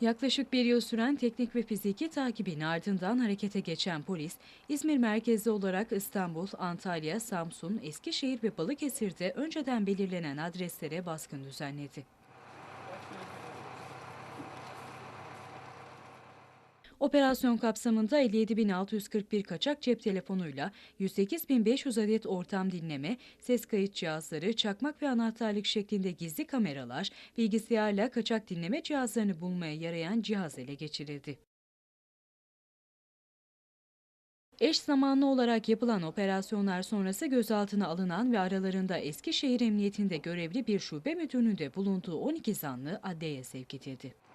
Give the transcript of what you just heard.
Yaklaşık bir yıl süren teknik ve fiziki takibin ardından harekete geçen polis, İzmir merkezli olarak İstanbul, Antalya, Samsun, Eskişehir ve Balıkesir'de önceden belirlenen adreslere baskın düzenledi. Operasyon kapsamında 57.641 kaçak cep telefonuyla 108.500 adet ortam dinleme, ses kayıt cihazları, çakmak ve anahtarlık şeklinde gizli kameralar, bilgisayarla kaçak dinleme cihazlarını bulmaya yarayan cihaz ele geçirildi. Eş zamanlı olarak yapılan operasyonlar sonrası gözaltına alınan ve aralarında Eskişehir Emniyetinde görevli bir şube müdürünün de bulunduğu 12 zanlı adliyeye sevk edildi.